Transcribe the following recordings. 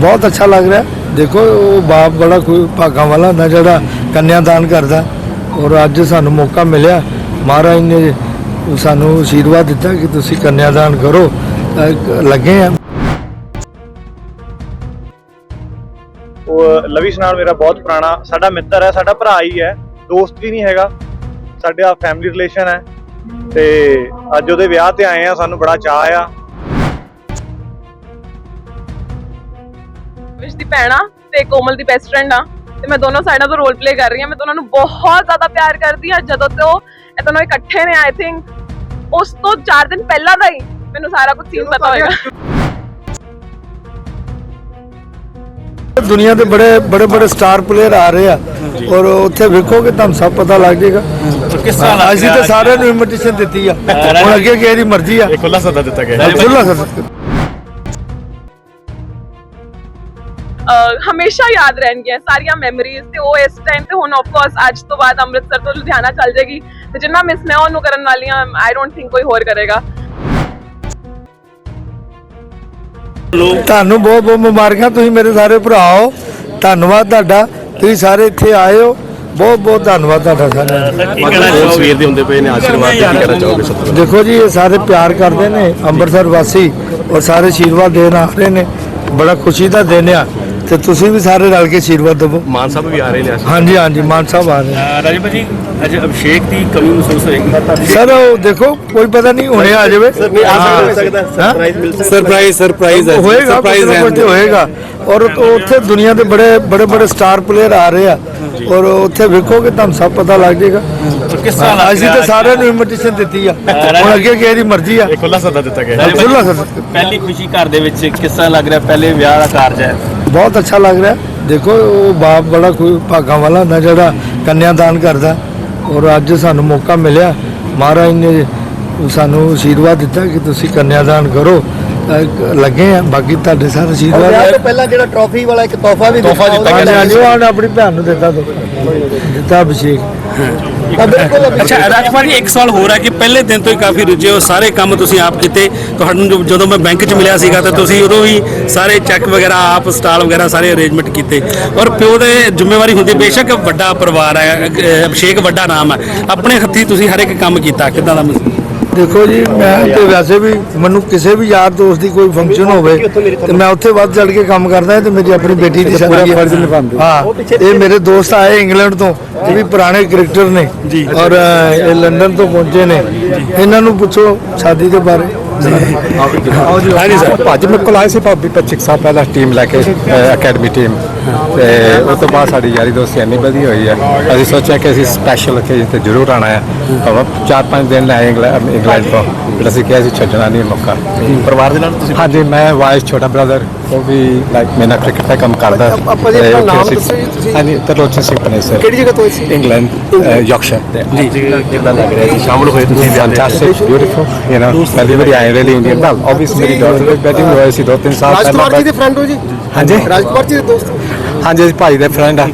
ਬਹੁਤ ਅੱਛਾ ਲੱਗ ਰਿਹਾ। ਦੇਖੋ, ਉਹ ਬਾਪ ਬੜਾ ਕੋਈ ਭਾਗਾਂ ਵਾਲਾ ਹੁੰਦਾ ਜਿਹੜਾ ਕੰਨਿਆਦਾਨ ਕਰਦਾ। ਔਰ ਅੱਜ ਸਾਨੂੰ ਮੌਕਾ ਮਿਲਿਆ। ਮਹਾਰਾਜ ਨੇ ਸਾਨੂੰ ਆਸ਼ੀਰਵਾਦ ਦਿੱਤਾ ਕਿ ਤੁਸੀਂ ਕੰਨਿਆਦਾਨ ਕਰੋ। ਲੱਗੇ ਆ। ਉਹ ਲਵਿਸ਼ ਨਾਲ ਮੇਰਾ ਬਹੁਤ ਪੁਰਾਣਾ, ਸਾਡਾ ਮਿੱਤਰ ਹੈ, ਸਾਡਾ ਭਰਾ ਹੀ ਹੈ। ਦੋਸਤ ਵੀ ਨਹੀਂ ਹੈਗਾ। ਸਾਡਾ ਫੈਮਿਲੀ ਰਿਲੇਸ਼ਨ ਹੈ। ਤੇ ਅੱਜ ਉਹਦੇ ਵਿਆਹ ਤੇ ਆਏ ਆ, ਸਾਨੂੰ ਬੜਾ ਚਾਅ ਆ। ਵਿਸ਼ ਦੀ ਭੈਣ ਆ ਤੇ ਕੋਮਲ ਦੀ ਬੈਸਟ ਫਰੈਂਡ ਆ। ਤੇ ਮੈਂ ਦੋਨੋਂ ਸਾਈਡਾਂ ਤੋਂ ਰੋਲ ਪਲੇ ਕਰ ਰਹੀ ਹਾਂ। ਮੈਂ ਦੋਨਾਂ ਨੂੰ ਬਹੁਤ ਜ਼ਿਆਦਾ ਪਿਆਰ ਕਰਦੀ ਹਾਂ। ਜਦੋਂ ਤੋਂ ਇਹ ਦੋਨੋਂ ਇਕੱਠੇ ਨੇ ਆਈ ਥਿੰਕ ਉਸ ਤੋਂ 4 ਦਿਨ ਪਹਿਲਾਂ ਦਾ ਹੀ ਮੈਨੂੰ ਸਾਰਾ ਕੁਝ ਸੀਨ ਪਤਾ ਹੋਏਗਾ। ਦੁਨੀਆ ਦੇ ਬੜੇ ਬੜੇ ਬੜੇ ਸਟਾਰ ਪਲੇਅਰ ਆ ਰਹੇ ਆ। ਔਰ ਉੱਥੇ ਵੇਖੋਗੇ ਤੁਹਾਨੂੰ ਸਭ ਪਤਾ ਲੱਗ ਜਾਏਗਾ। ਕਿਸ ਤਰ੍ਹਾਂ ਲੱਗ ਅਸੀਂ ਤਾਂ ਸਾਰਿਆਂ ਨੂੰ ਇਨਵੀਟੇਸ਼ਨ ਦਿੱਤੀ ਆ। ਹੁਣ ਅੱਗੇ ਕਿਸੇ ਦੀ ਮਰਜ਼ੀ ਆ। ਇਹ ਖੁੱਲਾ ਸੱਦਾ ਦਿੱਤਾ ਗਿਆ। ਖੁੱਲਾ ਸਰ ਹਮੇਸ਼ਾ ਯਾਦ ਰਹਿਣਗੀਆਂ ਸਾਰੀਆਂ ਮੈਮਰੀਜ਼ ਤੇ ਉਹ ਇਸ ਟਾਈਮ ਤੇ ਹੁਣ ਆਫ ਕੋਰਸ ਅੱਜ ਤੋਂ ਬਾਅਦ ਅੰਮ੍ਰਿਤਸਰ ਤੋਂ ਲੁਧਿਆਣਾ ਚੱਲ ਜਾਏਗੀ ਤੇ ਜਿੰਨਾ ਮਿਸ ਮੈਂ ਉਹਨੂੰ ਕਰਨ ਵਾਲੀ ਹਾਂ ਆਈ ਡੋਨਟ ਥਿੰਕ ਕੋਈ ਹੋਰ ਕਰੇਗਾ ਤੁਹਾਨੂੰ ਬਹੁਤ ਬਹੁਤ ਮੁਬਾਰਕਾਂ ਤੁਸੀਂ ਮੇਰੇ ਸਾਰੇ ਭਰਾ ਹੋ ਧੰਨਵਾਦ ਤੁਹਾਡਾ ਤੁਸੀਂ ਸਾਰੇ ਇੱਥੇ ਆਏ ਹੋ ਬਹੁਤ ਬਹੁਤ ਧੰਨਵਾਦ ਤੁਹਾਡਾ ਸਾਰਿਆਂ ਦਾ। ਕੀ ਕਹਿਣਾ ਚਾਹੋਗੇ? ਵੀਰ ਦੇ ਹੁੰਦੇ ਪਏ ਨੇ ਆਸ਼ੀਰਵਾਦ ਕੀ ਕਹਿਣਾ ਚਾਹੋਗੇ ਦੇਖੋ ਜੀ ਇਹ ਸਾਰੇ ਪਿਆਰ ਕਰਦੇ ਨੇ ਅੰਮ੍ਰਿਤਸਰ ਵਾਸੀ ਔਰ ਸਾਰੇ ਆਸ਼ੀਰਵਾਦ ਦੇਣ ਆ ਰਹੇ ਨੇ ਬੜਾ ਖੁਸ਼ੀ ਦਾ ਦਿਨ ਆ। ਤੇ ਤੁਸੀਂ ਵੀ ਸਾਰੇ ਰਲ ਕੇ ਆਸ਼ੀਰਵਾਦ ਦਿਵੋ। ਮਾਨ ਸਾਹਿਬ ਵੀ ਆ ਰਹੇ ਨੇ ਹਾਂਜੀ ਹਾਂਜੀ ਮਾਨ ਸਾਹਿਬ ਆ ਰਹੇ ਨੇ। ਰਾਜੀਵ ਜੀ ਅੱਜ ਅਭਿਸ਼ੇਕ ਦੀ ਕਮੀ ਮਹਿਸੂਸ ਹੋਏਗੀ। ਸਰ ਉਹ ਦੇਖੋ ਕੋਈ ਪਤਾ ਨਹੀਂ ਹੁਣੇ ਆ ਜਾਵੇ। ਹਾਂ। ਸਰਪ੍ਰਾਈਜ਼ ਸਰਪ੍ਰਾਈਜ਼ ਹੋਏਗਾ ਕੁਝ ਨਾ ਕੁਝ ਤੇ ਹੋਏਗਾ। ਔਰ ਉਹ- ਉੱਥੇ ਦੁਨੀਆ ਦੇ ਬੜੇ ਬੜੇ ਬੜੇ ਸਟਾਰ ਪਲੇਅਰ ਆ ਰਹੇ ਆ। ਔਰ ਉੱਥੇ ਵੇਖੋਗੇ ਤੁਹਾਨੂੰ ਸਭ ਪਤਾ ਲੱਗ ਜਾਏਗਾ। ਕਿਸ ਤਰ੍ਹਾਂ ਲੱਗ ਅਸੀਂ ਤਾਂ ਸਾਰਿਆਂ ਨੂੰ ਇਨਵੀਟੇਸ਼ਨ ਦਿੱਤੀ ਆ। ਹੁਣ ਅੱਗੇ ਕਿਸੇ ਦੀ ਮਰਜ਼ੀ ਆ। ਇਹ ਖੁੱਲਾ ਸੱਦਾ ਦਿੱਤਾ ਗਿਆ। ਖੁੱਲਾ ਸਰ ਪਹਿਲੀ ਖੁਸ਼ੀ ਘਰ ਦੇ ਵਿੱਚ ਕਿਸ ਤਰ੍ਹਾਂ ਲੱਗ ਰਿਹਾ? ਪਹਿਲੇ ਵਿਆਹ ਦਾ ਕਾਰਜ ਹੈ। ਬਹੁਤ ਅੱਛਾ ਲੱਗ ਰਿਹਾ। ਦੇਖੋ ਉਹ ਬਾਪ ਬੜਾ ਕੋਈ ਭਾਗਾਂ ਵਾਲਾ ਹੁੰਦਾ ਜਿਹੜਾ ਕੰਨਿਆਦਾਨ ਕਰਦਾ। ਔਰ ਅੱਜ ਸਾਨੂੰ ਮੌਕਾ ਮਿਲਿਆ। ਮਹਾਰਾਜ ਨੇ ਸਾਨੂੰ ਆਸ਼ੀਰਵਾਦ ਦਿੱਤਾ ਕਿ ਤੁਸੀਂ ਕੰਨਿਆਦਾਨ ਕਰੋ। ਲੱਗੇ ਆ। ਬਾਕੀ ਤੁਹਾਡੇ ਸਾਰੇ ਆਸ਼ੀਰਵਾਦ ਵਿਆਹ ਤੋਂ ਪਹਿਲਾਂ ਜਿਹੜਾ ਟਰੋਫੀ ਵਾਲਾ ਇੱਕ ਤੋਹਫਾ ਵੀ ਤੋਹਫ਼ਾ ਦਿੱਤਾ ਹਾਂਜੀ ਹਾਂਜੀ ਉਹ ਆਪਣੀ ਭੈਣ ਨੂੰ ਦਿੱਤਾ ਦੋ। ਦਿੱਤਾ ਅਭਿਸ਼ੇਕ। ਤਾਂ ਬਿਲਕੁਲ ਅੱਛਾ ਰਾਜਪਾਲ ਜੀ ਇੱਕ ਸਵਾਲ ਹੋਰ ਹੈ ਕਿ ਪਹਿਲੇ ਦਿਨ ਤੋਂ ਹੀ ਕਾਫੀ ਰੁੱਝੇ ਹੋ ਸਾਰੇ ਕੰਮ ਤੁਸੀਂ ਆਪ ਕੀਤੇ। ਤੁਹਾਨੂੰ ਜੋ- ਜਦੋਂ ਮੈਂ ਬੈਂਕ 'ਚ ਮਿਲਿਆ ਸੀਗਾ ਤਾਂ ਤੁਸੀਂ ਉਦੋਂ ਵੀ ਸਾਰੇ ਚੈੱਕ ਵਗੈਰਾ ਆਪ ਸਟਾਲ ਵਗੈਰਾ ਸਾਰੇ ਅਰੇਂਜਮੈਂਟ ਕੀਤੇ। ਔਰ ਪਿਓ ਦੇ ਜ਼ਿੰਮੇਵਾਰੀ ਹੁੰਦੀ ਬੇਸ਼ੱਕ ਵੱਡਾ ਪਰਿਵਾਰ ਹੈ ਅਭਿਸ਼ੇਕ ਵੱਡਾ ਨਾਮ ਹੈ। ਆਪਣੇ ਹੱਥੀਂ ਤੁਸੀਂ ਹਰ ਇੱਕ ਕੰਮ ਕੀਤਾ ਕਿਦਾਂ ਦਾ ਮਹਿਸੂਸ? ਦੇਖੋ ਜੀ ਮੈਂ ਤੇ ਵੈਸੇ ਵੀ ਮੈਨੂੰ ਕਿਸੇ ਵੀ ਯਾਰ ਦੋਸਤ ਦੀ ਕੋਈ ਫੰਕਸ਼ਨ ਹੋਵੇ ਤੇ ਮੈਂ ਉੱਥੇ ਵੱਧ ਚੜ ਕੇ ਕੰਮ ਕਰਦਾ ਤੇ ਮੇਰੀ ਆਪਣੀ ਬੇਟੀ ਦੀ ਸ਼ਾਦੀ ਫਰਜ਼ ਨਿਭਾਉਂਦੇ ਹਾਂ। ਇਹ ਮੇਰੇ ਦੋਸਤ ਆਏ ਇੰਗਲੈਂਡ ਤੋਂ ਇਹ ਵੀ ਪੁਰਾਣੇ ਕ੍ਰਿਕਟਰ ਨੇ ਔਰ ਇਹ ਲੰਡਨ ਤੋਂ ਪਹੁੰਚੇ ਨੇ। ਇਹਨਾਂ ਨੂੰ ਪੁੱਛੋ ਸ਼ਾਦੀ ਦੇ ਬਾਰੇ। ਹਾਂਜੀ ਸਰ। ਭਾਜੀ ਮੇਰੇ ਕੋਲ ਆਏ ਸੀ ਭਾਬੀ 25 ਸਾਲ ਪਹਿਲਾਂ ਟੀਮ ਲੈ ਕੇ ਅਕੈਡਮੀ ਟੀਮ ਤੇ ਉਸ ਤੋਂ ਬਾਅਦ ਸਾਡੀ ਯਾਰੀ ਦੋਸਤੀ ਇੰਨੀ ਵਧੀ ਹੋਈ ਹੈ। ਅਸੀਂ ਸੋਚਿਆ ਕਿ ਅਸੀਂ ਸਪੈਸ਼ਲ ਓਕੇਜਨ ਤੇ ਜ਼ਰੂਰ ਆਣਾ ਹੈ। ਭਾਵੇਂ ਚਾਰ ਪੰਜ ਦਿਨ ਲੈ ਇੰਗਲੈਂਡ ਇੰਗਲੈਂਡ ਤੋਂ। ਫਿਰ ਅਸੀਂ ਕਿਹਾ ਸੀ ਛੱਡਣਾ ਨਹੀਂ ਮੌਕਾ। ਪਰਿਵਾਰ ਦੇ ਨਾਲ ਤੁਸੀਂ ਹਾਂਜੀ ਮੈਂ ਵਾਇਸ ਛੋਟਾ ਬ੍ਰਦਰ ਉਹ ਵੀ ਲਾਈਕ ਮੇਰਾ ਕ੍ਰਿਕਟ ਦਾ ਕੰਮ ਕਰਦਾ। ਆਪਾਂ ਜੀ ਤੇ ਆਪਣਾ ਨਾਮ ਦੱਸੋ ਜੀ ਤੁਸੀਂ। ਹਾਂਜੀ ਤਰਲੋਚਨ ਸਿੰਘ ਪਨੇ ਸਰ ਕਿਹੜੀ ਜਗ੍ਹਾ ਤੋਂ ਸੀ? ਇੰਗਲੈਂਡ ਯਾਰਕਸ਼ਾਇਰ ਜੀ ਕਿਦਾਂ ਲੱਗ ਰਿਹਾ ਜੀ? ਸ਼ਾਮਲ ਹੋਏ ਤੁਸੀਂ ਵਿਆਹ Fantastic, beautiful, you know, ਪਹਿਲੀ ਵਾਰੀ ਆਏ really Indian. Well, obviously ਮੇਰੀ daughter ਦੀ wedding ਹੋਈ ਸੀ ਦੋ ਤਿੰਨ ਸਾਲ ਰਾਜਕੁਮਾਰ ਜੀ ਦੇ ਫਰੈਂਡ ਹੋ ਜੀ? ਹਾਂਜੀ। ਰਾਜਕੁਮਾਰ ਜੀ ਦੇ ਦੋਸਤ। ਹਾਂਜੀ ਅਸੀਂ ਭਾਈ ਦੇ ਫਰੈਂਡ ਆ।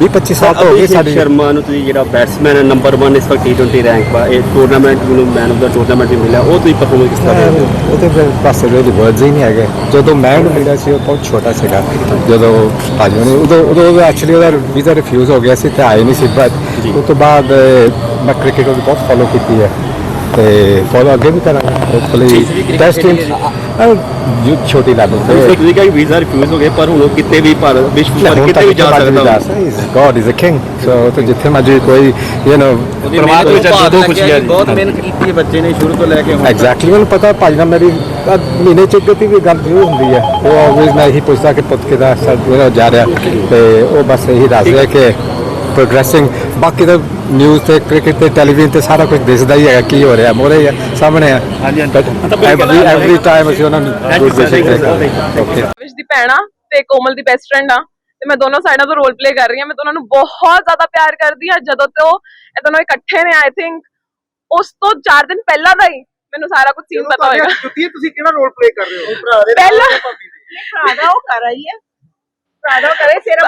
20 25 ਸਾਲ ਤੋਂ ਹੋ ਗਏ ਸਾਡੀ ਸ਼ਰਮਾ ਨੂੰ ਤੁਸੀਂ ਜਿਹੜਾ ਬੈਟਸਮੈਨ ਨੰਬਰ 1 ਇਸ ਵਕਤ T20 ਰੈਂਕ ਪਾ ਇਹ ਟੂਰਨਾਮੈਂਟ ਨੂੰ ਮੈਨ ਆਫ ਦਾ ਟੂਰਨਾਮੈਂਟ ਵੀ ਮਿਲਿਆ। ਉਹ ਤੁਸੀਂ ਪਰਫਾਰਮੈਂਸ ਕਿਸ ਤਰ੍ਹਾਂ ਦੇ ਉਹ ਤੇ ਫਿਰ ਪਾਸੇ ਦੇ ਵਰਡਸ ਹੀ ਨਹੀਂ ਹੈਗੇ। ਜਦੋਂ ਮੈਂ ਉਹਨੂੰ ਮਿਲਿਆ ਸੀ ਉਹ ਬਹੁਤ ਛੋਟਾ ਸੀਗਾ। ਜਦੋਂ ਭਾਜੀ ਨੇ ਉਦੋਂ ਉਦੋਂ ਐਕਚੁਅਲੀ ਉਹਦਾ ਵੀਜ਼ਾ ਰਿਫਿਊਜ਼ ਹੋ ਗਿਆ ਸੀ ਤੇ ਆਏ ਨਹੀਂ ਸੀ। ਬਟ ਉਸ ਤੋਂ ਬਾਅਦ ਮੈਂ ਕ੍ਰਿਕਟ ਨੂੰ ਬਹੁਤ ਫੋਲੋ ਕੀਤੀ ਹੈ। ਤੇ ਫੋਲੋ ਅੱਗੇ ਵੀ ਕਰਾਂਗਾ ਹੋਪਫੁਲੀ ਬੈਸਟ ਟੀਮ ਛੋਟੀ ਲੈਵਲ ਤੇ ਤੁਸੀਂ ਕਿਹਾ ਵੀਜ਼ਾ ਰਿਫਿਊਜ਼ ਹੋ ਗਏ ਪਰ ਹੁਣ ਉਹ ਕਿਤੇ ਵੀ ਭਾਰਤ ਵਿਸ਼ਵ ਭਰ ਕਿਤੇ ਵੀ ਜਾ ਸਕਦਾ god is a king so ਤੇ ਜਿੱਥੇ ਮਰਜ਼ੀ ਕੋਈ ਯੂ ਨੋ ਪਰਿਵਾਰ ਦੇ ਵਿੱਚ ਅੱਜ ਦੋ ਖੁਸ਼ੀਆਂ ਜੀ ਬਹੁਤ ਮਿਹਨਤ ਕੀਤੀ ਹੈ ਬੱਚੇ ਨੇ ਸ਼ੁਰੂ ਤੋਂ ਲੈ ਕੇ ਐਗਜ਼ੈਕਟਲੀ ਮੈਨੂੰ ਪਤਾ ਭਾਜੀ ਨਾਲ ਮੇਰੀ ਮਹੀਨੇ ਚ ਇੱਕ ਦੀ ਵੀ ਗੱਲ ਜ਼ਰੂਰ ਹੁੰਦੀ ਹੈ। ਉਹ ਆਲਵੇਜ਼ ਮੈਂ ਇਹੀ ਪੁੱਛਦਾ ਕਿ ਪੁੱਤ ਕਿਦਾ ਸਾਡਾ ਜਾ ਰਿਹਾ। ਤੇ ਉਹ ਬਸ ਇਹੀ ਦੱਸ ਰਿਹਾ ਕਿ ਪ੍ਰੋਗਰੈਸਿੰਗ ਬਾਕੀ ਤਾਂ ਨਿਊਜ਼ ਤੇ ਕ੍ਰਿਕਟ ਤੇ ਟੈਲੀਵਿਜ਼ਨ ਤੇ ਸਾਰਾ ਕੁਝ ਦਿਸਦਾ ਹੀ ਹੈਗਾ ਕੀ ਹੋ ਰਿਹਾ ਮੋਰੇ ਆ ਸਾਹਮਣੇ ਆ। ਹਾਂਜੀ। ਐਵਰੀ ਐਵਰੀ ਟਾਈਮ ਅਸੀਂ ਉਹਨਾਂ ਨੂੰ ਗੁੱਡ ਵਿਸ਼ੇ ਓਕੇ ਵਿਸ਼ ਦੀ ਭੈਣ ਤੇ ਕੋਮਲ ਦੀ ਬੈਸਟ ਫਰੈਂਡ ਆ ਤੇ ਮੈਂ ਦੋਨੋਂ ਸਾਈਡਾਂ ਤੋਂ ਰੋਲ ਪਲੇ ਕਰ ਰਹੀ ਹਾਂ। ਮੈਂ ਦੋਨਾਂ ਨੂੰ ਬਹੁਤ ਜ਼ਿਆਦਾ ਪਿਆਰ ਕਰਦੀ ਹਾਂ। ਜਦੋਂ ਤੋਂ ਇਹ ਦੋਨੋਂ ਇਕੱਠੇ ਨੇ ਆਈ ਥਿੰਕ ਉਸ ਤੋਂ 4 ਦਿਨ ਪਹਿਲਾਂ ਦਾ ਹੀ ਮੈਨੂੰ ਸਾਰਾ ਕੁਝ ਸੀਨ ਪਤਾ ਹੋਏਗਾ। ਜੁੱਤੀ ਤੁਸੀਂ ਕਿਹੜਾ ਰੋਲ ਪਲੇ ਕਰ ਰਹੇ ਹੋ? ਭਰਾ ਦੇ ਪਹਿਲਾਂ ਭਰਾ ਦਾ ਉਹ ਕਰ ਆਈ ਹੈ। ਪੈਦਾ ਕਰੇ ਸੇਰਾ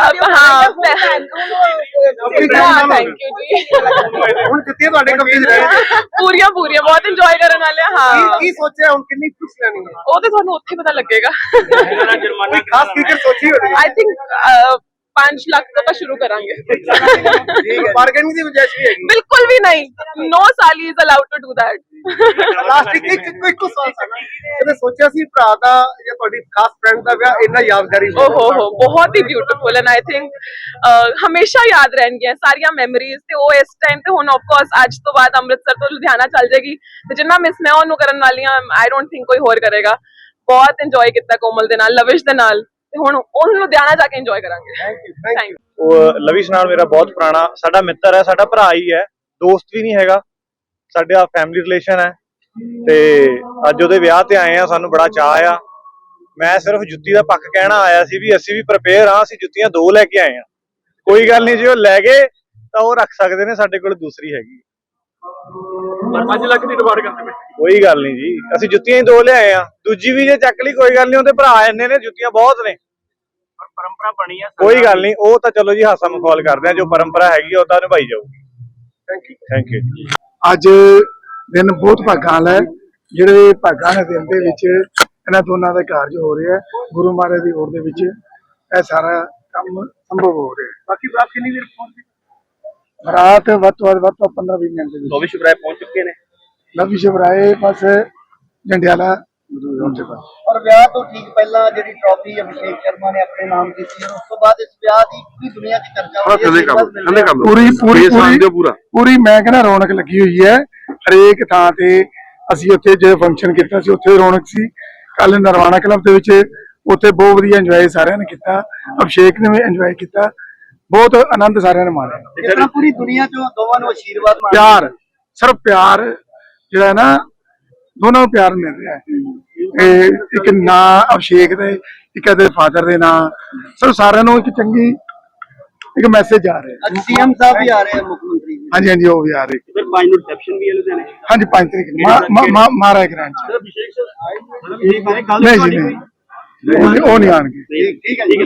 ਹਾਂ ਥੈਂਕ ਯੂ ਜੀ ਹੁਣ ਜੁੱਤੀਆਂ ਤੁਹਾਡੇ ਕਮਰੇ 'ਚ ਰਹਿ ਪੂਰੀਆਂ ਪੂਰੀਆਂ ਬਹੁਤ ਇੰਜੋਏ ਕਰਨ ਵਾਲੇ ਆ, ਹਾਂ। ਕੀ ਸੋਚਿਆ ਹੁਣ ਕਿੰਨੀ ਖੁਸ਼ ਲੈਣੀ ਹੈ? ਉਹ ਤੇ ਤੁਹਾਨੂੰ ਉੱਥੇ ਹੀ ਪਤਾ ਲੱਗੇਗਾ। ਕੋਈ ਖਾਸ ਫਿਕਰ ਸੋਚੀ ਹੋਣੀ ਆਈ ਥਿੰਕ 5 ਲੱਖ ਤੋਂ ਆਪਾਂ ਸ਼ੁਰੂ ਕਰਾਂਗੇ। ਠੀਕ ਹੈ। ਬਾਰਗੇਨਿੰਗ ਦੀ ਗੁੰਜਾਇਸ਼ ਵੀ ਹੈਗੀ। ਬਿਲਕੁਲ ਵੀ ਨਹੀਂ। ਨੋ ਸਾਲੀ is allowed to do that last ਇੱਕ ਇੱਕ ਇੱਕ ਇੱਕੋ ਸਵਾਲ ਸਾਡਾ ਕਦੇ ਸੋਚਿਆ ਸੀ ਭਰਾ ਦਾ ਜਾਂ ਤੁਹਾਡੀ ਖਾਸ ਫਰੈਂਡ ਦਾ ਵਿਆਹ ਇੰਨਾ ਯਾਦਗਾਰੀ ਓ ਹੋ ਹੋ ਬਹੁਤ ਹੀ ਬਿਊਟੀਫੁਲ ਐਂਡ ਆਈ ਥਿੰਕ ਹਮੇਸ਼ਾ ਯਾਦ ਰਹਿਣਗੀਆਂ ਸਾਰੀਆਂ ਮੈਮਰੀਜ਼ ਤੇ ਉਹ ਇਸ ਟਾਈਮ ਤੇ ਹੁਣ ਆਫ ਕੋਰਸ ਅੱਜ ਤੋਂ ਬਾਅਦ ਅੰਮ੍ਰਿਤਸਰ ਤੋਂ ਲੁਧਿਆਣਾ ਚੱਲ ਜਾਏਗੀ। ਤੇ ਜਿੰਨਾ ਮਿਸ ਮੈਂ ਉਹਨੂੰ ਕਰਨ ਵਾਲੀ ਆ ਆਈ ਡੋਨਟ ਥਿੰਕ ਕੋਈ ਹੋਰ ਕਰੇਗਾ। ਬਹੁਤ ਇੰਜੋਏ ਕੀਤਾ ਕੋਮਲ ਦੇ ਨਾਲ ਲਵਿਸ਼ ਦੇ ਨਾਲ। ਤੇ ਹੁਣ ਉਹਨੂੰ ਲੁਧਿਆਣਾ ਜਾ ਕੇ ਇੰਜੋਏ ਕਰਾਂਗੇ। ਥੈਂਕ ਯੂ ਥੈਂਕ ਥੈਂਕ ਉਹ ਲਵਿਸ਼ ਨਾਲ ਮੇਰਾ ਬਹੁਤ ਪੁਰਾਣਾ ਸਾਡਾ ਮਿੱਤਰ ਹੈ ਸਾਡਾ ਭਰਾ ਹੀ ਹੈ ਦੋਸਤ ਵੀ ਨਹੀਂ ਹੈਗਾ। ਸਾਡਾ ਫੈਮਿਲੀ ਰਿਲੇਸ਼ਨ ਹੈ ਤੇ ਅੱਜ ਉਹਦੇ ਵਿਆਹ ਤੇ ਆਏ ਆ ਸਾਨੂੰ ਬੜਾ ਚਾਅ ਆ। ਮੈਂ ਸਿਰਫ ਜੁੱਤੀ ਦਾ ਪੱਕ ਕਹਿਣਾ ਆਇਆ ਸੀ ਵੀ ਅਸੀਂ ਵੀ ਪ੍ਰਪੇਅਰ ਆ ਅਸੀਂ ਜੁੱਤੀਆਂ ਦੋ ਲੈ ਕੇ ਆਏ ਆ। ਕੋਈ ਗੱਲ ਨਹੀਂ ਜੇ ਉਹ ਲੈ ਗਏ ਤਾਂ ਉਹ ਰੱਖ ਸਕਦੇ ਨੇ ਸਾਡੇ ਕੋਲ ਦੂਸਰੀ ਹੈਗੀ। ਪਰ 5 ਲੱਖ ਦੀ ਡਿਮਾਂਡ ਕਰਦੇ ਪਏ ਕੋਈ ਗੱਲ ਨਹੀਂ ਜੀ ਅਸੀਂ ਜੁੱਤੀਆਂ ਹੀ ਦੋ ਲਿਆਏ ਆ। ਦੂਜੀ ਵੀ ਜੇ ਚੱਕ ਲਈ ਕੋਈ ਗੱਲ ਨਹੀਂ ਉਹਦੇ ਭਰਾ ਇੰਨੇ ਨੇ ਜੁੱਤੀਆਂ ਬਹੁਤ ਨੇ। ਪਰ ਪਰੰਪਰਾ ਬਣੀ ਆ ਕੋਈ ਗੱਲ ਨਹੀਂ ਉਹ ਤਾਂ ਚਲੋ ਜੀ ਹਾਸਾ ਮਖੌਲ ਕਰਦੇ ਆ ਜੋ ਪਰੰਪਰਾ ਹੈਗੀ ਆ, ਉਹ ਤਾਂ ਨਿਭਾਈ ਜਾਊਗੀ। ਥੈਂਕ ਯੂ ਥੈਂਕ ਯੂ ਅੱਜ ਦਿਨ ਬਹੁਤ ਭਾਗਾਂ ਵਾਲਾ ਹੈ। ਜਿਹੜੇ ਭਾਗਾਂ ਦੇ ਦਿਨ ਦੇ ਵਿੱਚ ਇਹਨਾਂ ਦੋਨਾਂ ਦਾ ਕਾਰਜ ਹੋ ਰਿਹਾ ਹੈ ਗੁਰੂ ਮਹਾਰਾਜ ਦੀ ਓਟ ਦੇ ਵਿੱਚ ਇਹ ਸਾਰਾ ਕੰਮ ਸੰਭਵ ਹੋ ਰਿਹਾ ਹੈ। ਬਾਕੀ ਬਰਾਤ ਕਿੰਨੀ ਦੇਰ ਪਹੁੰਚੀ ਰਾਤ ਵੱਧ ਤੋਂ ਵੱਧ ਵੱਧ ਤੋਂ 15 20 ਮਿੰਟ ਦੇ। ਵਿੱਚ ਲੋਵੀ ਸ਼ਿਵਰਾਏ ਪਹੁੰਚ ਚੁੱਕੇ ਨੇ। ਲਵੀ ਸ਼ਿਵਰਾਏ ਬਸ ਜੰਡਿਆਲਾ ਔਰ ਵਿਆਹ ਤੋਂ ਠੀਕ ਪਹਿਲਾਂ ਜਿਹੜੀ ਟਰਾਫੀ ਅਭਿਸ਼ੇਕ ਸ਼ਰਮਾ ਨੇ ਆਪਣੇ ਨਾਮ ਕੀਤੀ ਉਸ ਤੋਂ ਬਾਅਦ ਇਸ ਵਿਆਹ ਦੀ ਪੂਰੀ ਦੁਨੀਆ 'ਚ ਚਰਚਾ ਹੋ ਰਹੀ ਹੈ ਪੂਰੀ ਪੂਰੀ ਪੂਰੀ। ਪੂਰੀ ਮੈਂ ਕਹਿੰਦਾ ਰੌਣਕ ਲੱਗੀ ਹੋਈ ਹੈ। ਹਰੇਕ ਥਾਂ ਤੇ ਅਸੀਂ ਉੱਥੇ ਜੇ ਫੰਕਸ਼ਨ ਕੀਤਾ ਸੀ ਉੱਥੇ ਰੌਣਕ ਸੀ। ਕੱਲ ਨਰਵਾਣਾ ਕਲੱਬ ਦੇ ਵਿੱਚ ਉੱਥੇ ਬਹੁਤ ਵਧੀਆ ਇੰਜੋਏ ਸਾਰਿਆਂ ਨੇ ਕੀਤਾ। ਅਭਿਸ਼ੇਕ ਨੇ ਵੀ ਇੰਜੋਏ ਕੀਤਾ। ਬਹੁਤ ਆਨੰਦ ਸਾਰਿਆਂ ਨੇ ਮਾਣਿਆ। ਤਰ੍ਹਾਂ ਪੂਰੀ ਦੁਨੀਆ 'ਚੋਂ ਦੋਵਾਂ ਨੂੰ ਆਸ਼ੀਰਵਾਦ ਮਿਲ ਪਿਆਰ ਸਿਰਫ ਪਿਆਰ ਜਿਹੜਾ ਹੈ ਨਾ ਦੋਨਾਂ ਨੂੰ ਪਿਆਰ ਮਿਲ ਰਿਹਾ ਹੈ। ਇਹ ਇੱਕ ਨਾਂ ਅਭਿਸ਼ੇਕ ਦੇ ਇੱਕ ਇਹਦੇ ਫਾਦਰ ਦੇ ਨਾਂ। ਸਭ ਸਾਰਿਆਂ ਨੂੰ ਇੱਕ ਚੰਗੀ ਇੱਕ ਮੈਸੇਜ ਆ ਰਿਹਾ ਅੱਜ ਸੀਐਮ ਸਾਹਿਬ ਵੀ ਆ ਰਹੇ ਆ ਹਾਂਜੀ ਹਾਂਜੀ ਉਹ ਵੀ ਆ ਰਹੇ। ਫਿਰ 5 ਨੂੰ ਰਿਸੈਪਸ਼ਨ ਵੀ ਹੈ ਲੁਧਿਆਣੇ ਹਾਂਜੀ 5 ਤਰੀਕ ਨੂੰ। ਮਾ- ਮਾ- ਮਾ- ਮਹਾਰਾਜ ਗ੍ਰਾਂਟ ਚ। ਅਭਿਸ਼ੇਕ ਸਰ ਨਹੀਂ ਜੀ ਨਹੀਂ। ਉਹ ਨਹੀਂ- ਉਹ ਨਹੀਂ ਆਣਗੇ। ਠੀਕ ਹੈ ਜੀ।